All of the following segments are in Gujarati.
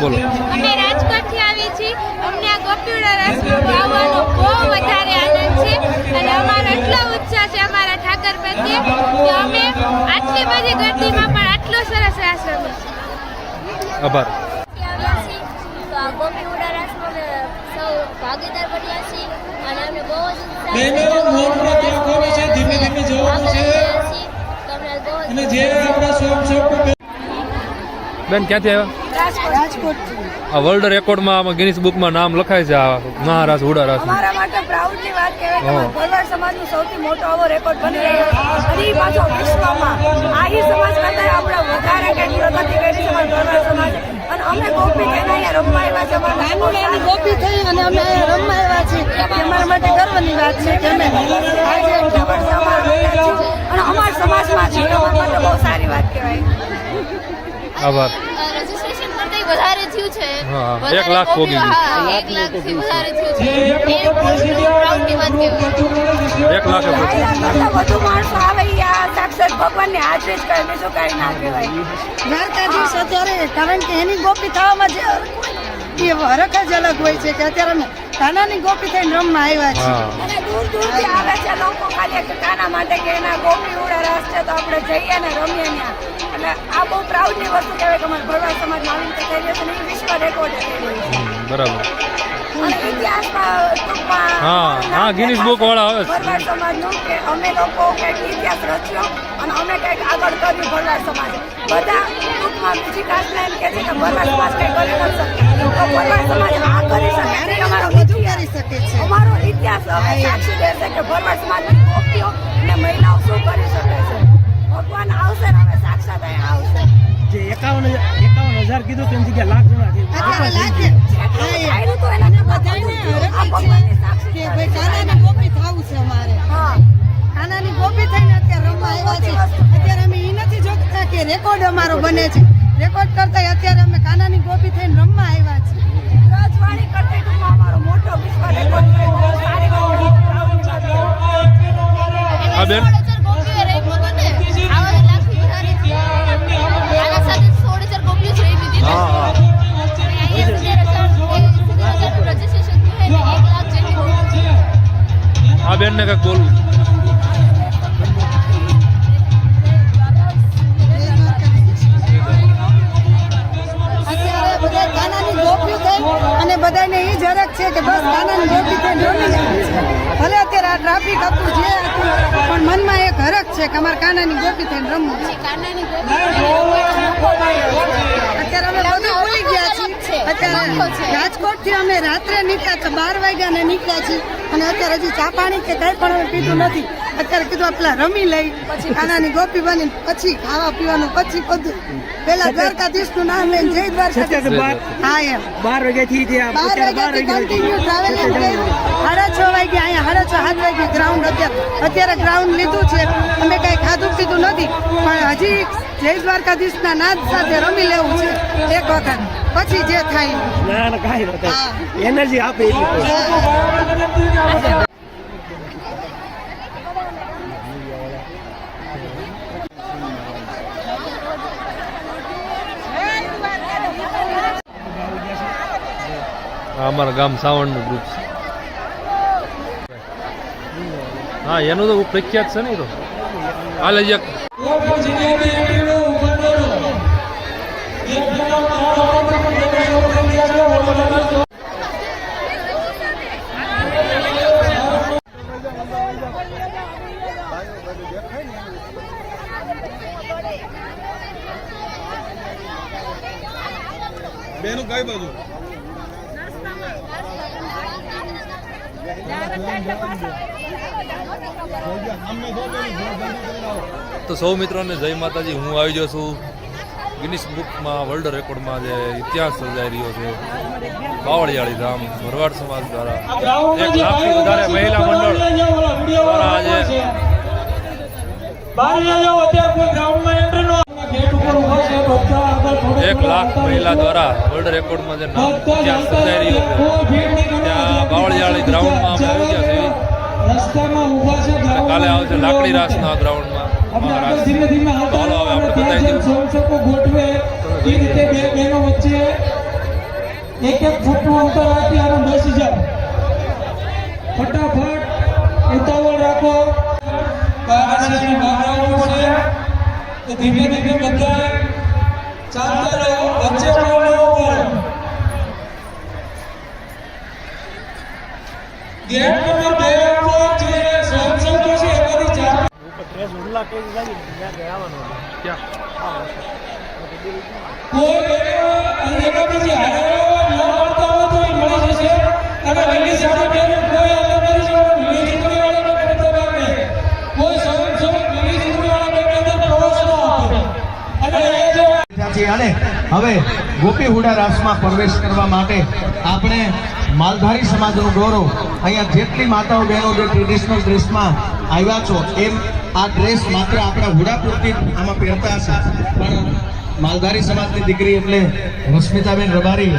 બોલો અમે રાજકોટથી આવી છીએ અમને આ ગોપીવાડા રાસમાં આવવાનો બહુ વધારે આનંદ છે અને અમારો એટલો ઉત્સાહ છે અમારા ઠાકર પ્રત્યે કે અમે આટલી બધી ગરદીમાં પણ આટલો સરસ રાસ રમીશું આભાર આ રાસમાં સૌ ભાગીદાર બન્યા છીએ અને અમને બહુ જ ઉત્સાહ છે. બહેનો, મોઢું ત્યાગવાનું છે, ધીમે ધીમે જવાનું છે. ભાગ લઈ રહ્યા છીએ. તો અમને બહુ જ અને જે આપણા બેન ક્યાંથી આવ્યા આ વર્લ્ડ રેકોર્ડમાં આમાં ગિનિસ બુકમાં નામ લખાય છે આ મહારાસ ઉડારાસ અમારા માટે પ્રાઉડની વાત કહેવાય કે. ભરવાડ સમાજનો સૌથી મોટો આવો રેકોર્ડ બની રહ્યો અને પાછો વિશ્વમાં આહી સમાજ કરતા આપણે વધારે કે પ્રગતિ કરી છે અમારા ભરવાડ સમાજ. અને અમે ગોપી થઈને અહીંયા રમવા આવ્યા છે. અમારા સારું. ગોપી થઈ અને અમે રમવા આવ્યા છીએ. અમારા માટે ગર્વની વાત છે કે અમે આજે એટલા વર્ષે અમારા ભેગા છીએ અને અમારા સમાજમાં છે માટે બહુ સારી વાત કહેવાય. આભાર. વધારે થયું છે. એક લાખ પોગી ગયું. લાખથી વધારે થયું છે. એ બહુ પ્રાઉડની વાત કહેવાય એક લાખ વધુ માણસો આવે આ સાક્ષાત ભગવાનની હાજરી જ કરે બીજું કાંઈ ના કહેવાય. દ્વારકાધીશ અત્યારે કારણ કે એની ગોપી થવામાં જે એ હરખ જ અલગ હોય છે કે અત્યારે અમે કાનાની ગોપી થઈને રમવા આવ્યા છીએ. અને દૂર દૂરથી આવે છે લોકો ખાલી એક કાના માટે કે એના ગોપી ઉડા રાસ છે તો આપણે જઈએ ને રમીએ ત્યાં. એટલે આ બહુ પ્રાઉડની વસ્તુ કહેવાય કે અમારા ભરવાડ સમાજમાં આવી રીતે થઈ છે અને એ વિશ્વ રેકોર્ડ થઈ રહ્યું છે. બરાબર. ઇતિહાસમાં હા, હા, ગિનિસ બુક વાળા આવે છે. અમે લોકો કંઈક ઇતિહાસ રચ્યો અને અમે કંઈક આગળ કર્યું ભરવાડ સમાજ. બધા ટૂંકમાં બીજી કાસ્ટના એમ કે છે કે ભરવાડ સમાજ કંઈક કરી તો ભરવાડ સમાજ આ કરી શકે. અમારો બધું કરી શકે છે? અમારો ઇતિહાસ હવે સાક્ષી દેશે કે ભરવાડ સમાજની ગોપીઓ અને મહિલાઓ શું કરી શકે છે? અત્યારે છે અમે એ નથી જોતા કે રેકોર્ડ અમારો બને છે. રેકોર્ડ કરતા અત્યારે અમે કાનાની ગોપી થઈને રમવા આવ્યા છીએ. કરતી ટૂંકમાં અમારો મોટો બધાને એ જ હરક છે કે બસ આનંદ ગોપી થઈને રમી જાય ભલે અત્યારે આ ટ્રાફિક હતું જે હતું, પણ મનમાં એક હરક છે કે અમારે કાનાની ગોપી થઈને રમવું છે. અત્યારે અમે બધું ભૂલી ગયા છીએ. અત્યારે રાજકોટથી અમે રાત્રે નીકળ્યા બાર વાગ્યાને નીકળ્યા છીએ. અને અત્યારે હજી ચા પાણી કે કઈ પણ અમે પીધું નથી. અત્યારે કીધું પેલા રમી લઈ પછી ખાનાની ગોપી બની પછી ખાવા પીવાનું પછી બધું. પેલા દ્વારકાધીશનું નામ લઈને જય દ્વારકાધીશ. હા એમ. બાર વાગ્યાથી કન્ટિન્યુ વાગ્યા ટ્રાવેલિંગ સાડા છ વાગ્યા અહીંયા સાડા છ સાત વાગે ગ્રાઉન્ડ અત્યારે અત્યારે ગ્રાઉન્ડ લીધું છે. અમે કઈ ખાધું પીધું નથી. પણ હજી જય દ્વારકાધીશના નાદ સાથે રમી લેવું છે એક વખત. પછી જે થાય. ના ના કાંઈ નથી એનર્જી આપે એટલી આ અમારા ગામ સાવણનું ગ્રુપ છે. હા, એનું તો પ્રખ્યાત છે ને તો. હાલ બેનું કઈ બાજુ? તો સૌ મિત્રોને જય માતાજી, હું આવી ગયો છું. ગિનિસ બુકમાં વર્લ્ડ રેકોર્ડમાં જે ઇતિહાસ સર્જાઈ રહ્યો છે, બાવળિયાળી ધામ, ભરવાડ સમાજ દ્વારા એક લાખથી વધારે મહિલા મંડળ દ્વારા આજે એક લાખ મહિલા દ્વારા વર્લ્ડ રેકોર્ડમાં જે નામ ઇતિહાસ સર્જાઈ રહ્યો છે, ત્યાં બાવળિયાળી ગ્રાઉન્ડમાં અમે આવી ગયા છે કાલે આવશે લાકડી રાસના ગ્રાઉન્ડમાં મહારાજ ધીમે ધીમે હાલો હવે આપણે બતાવી દઉં ગોઠવે એ રીતે બે બહેનો વચ્ચે એક એક ફૂટનું અંતર રાખી અને બેસી જાઓ. ફટાફટ ઉતાવળ રાખો. છે તો ધીમે ધીમે બધા ચાલતા રહો વચ્ચે પણ ન ઊભા રહો. ગેટ નંબર બે ઉપર જે સ્વયંસેવકો છે એ બધી ચાલ કોઈ બહેનો અને એકાબીજી હારે ન મળતા હોય તો એ મળી જશે અને વહેલી સાડી બહેનો કોઈ અલગ કરી જવાનું લીલી ચૂંટણીવાળા લોકો બધા ભાગ લે. કોઈ સ્વયંસેવક લીલી ચૂંટણીવાળા અને હવે ગોપી હુડા રાસમાં પ્રવેશ કરવા માટે આપણે માલધારી સમાજનું ગૌરવ. અહીંયા જેટલી માતાઓ બહેનો જે ટ્રેડિશનલ ડ્રેસમાં આવ્યા છો એમ આ ડ્રેસ માત્ર આપણા હુડા આમાં પહેરતા હશે. પણ માલધારી સમાજની દીકરી એટલે રશ્મિતાબેન રબારી.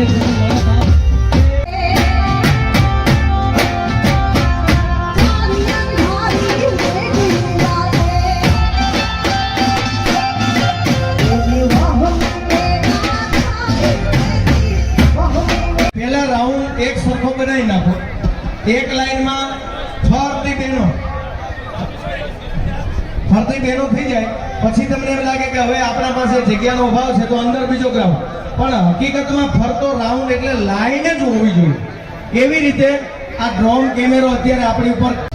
પહેલા રાઉન્ડ બનાવી નાખો. એક લાઈનમાં ફરતી બહેનો. ફરતી બહેનો થઈ જાય. પછી તમને એમ લાગે કે હવે આપણા પાસે જગ્યાનો અભાવ છે તો અંદર બીજો ગ્રાઉન્ડ. પણ હકીકતમાં રાઉન્ડ એટલે લાઈન જ હોવી જોઈએ. એવી રીતે? આ ડ્રોન કેમેરો અત્યારે આપણી ઉપર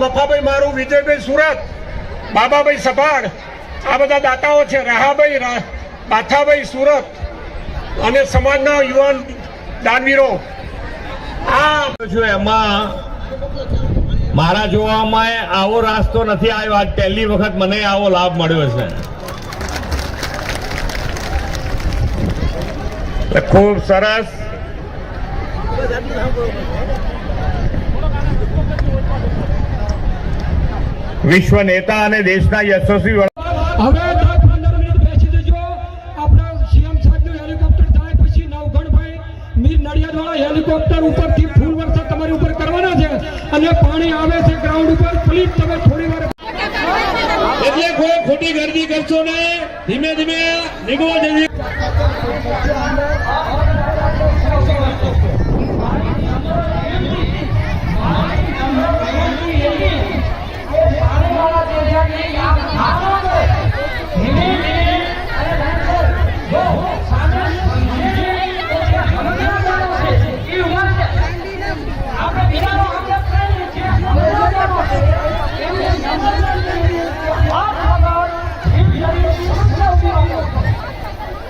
મફાભાઈ, મારું વિજયભાઈ સુરત, બાબાભાઈ સભાડ આ બધા દાતાઓ છે. રાહાભાઈ બાથાભાઈ સુરત અને સમાજના યુવાન દાનવીરો. આ છું એમાં મારા જોવામાં આવો રાસ્તો નથી આવ્યો. આજ પહેલી વખત મને આવો લાભ મળ્યો છે. ખૂબ સરસ. વિશ્વ નેતા અને દેશના યશસ્વી હવે દસ પંદર મિનિટ બેસી દેજો આપણા સીએમ સાહેબનું હેલિકોપ્ટર થાય પછી નવગણભાઈ મીર નડિયાદવાળા હેલિકોપ્ટર ઉપરથી ફૂલ વરસાદ તમારી ઉપર કરવાના છે અને પાણી આવે છે ગ્રાઉન્ડ ઉપર. પ્લીઝ તમે થોડી વાર એટલે કોઈ ખોટી ગરદી કરશો ને ધીમે ધીમે નીકળો જઈએ